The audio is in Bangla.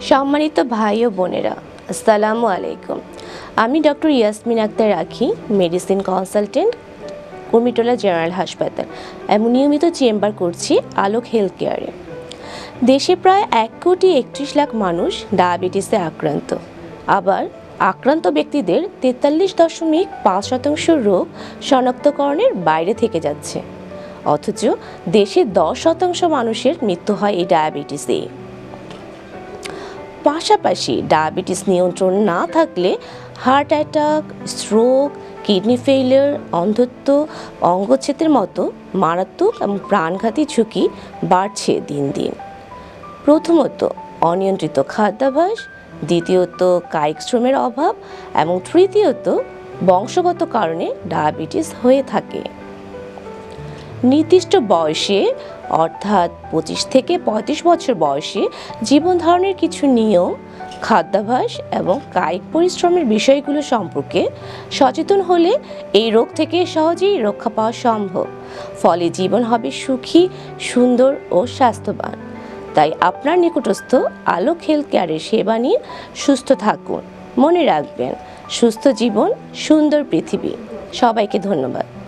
সম্মানিত ভাই ও বোনেরা, আসসালামু আলাইকুম। আমি ডক্টর ইয়াসমিন আক্তার রাখি, মেডিসিন কনসালটেন্ট, কুমিটোলা জেনারেল হাসপাতাল। এবং নিয়মিত চেম্বার করছি আলোক হেলথ কেয়ারে। দেশে প্রায় এক কোটি একত্রিশ লাখ মানুষ ডায়াবেটিসে আক্রান্ত। আবার আক্রান্ত ব্যক্তিদের তেতাল্লিশ দশমিক পাঁচ শতাংশ রোগ শনাক্তকরণের বাইরে থেকে যাচ্ছে। অথচ দেশে দশ শতাংশ মানুষের মৃত্যু হয় এই ডায়াবেটিসে। পাশাপাশি ডায়াবেটিস নিয়ন্ত্রণ না থাকলে heart attack, stroke, kidney failure, অন্ধত্ব, অঙ্গচ্ছেদের মতো মারাত্মক এবং প্রাণঘাতী ঝুঁকি বাড়ছে দিন দিন। প্রথমত, অনিয়ন্ত্রিত খাদ্যাভ্যাস, দ্বিতীয়ত, কায়িক শ্রমের অভাব এবং তৃতীয়ত, বংশগত কারণে ডায়াবেটিস হয়ে থাকে। নির্দিষ্ট বয়সে, অর্থাৎ পঁচিশ থেকে পঁয়ত্রিশ বছর বয়সে জীবন ধারণের কিছু নিয়ম, খাদ্যাভ্যাস এবং কায়িক পরিশ্রমের বিষয়গুলো সম্পর্কে সচেতন হলে এই রোগ থেকে সহজেই রক্ষা পাওয়া সম্ভব। ফলে জীবন হবে সুখী, সুন্দর ও স্বাস্থ্যবান। তাই আপনার নিকটস্থ আলোক হেলথ কেয়ারের সেবা নিয়ে সুস্থ থাকুন। মনে রাখবেন, সুস্থ জীবন, সুন্দর পৃথিবী। সবাইকে ধন্যবাদ।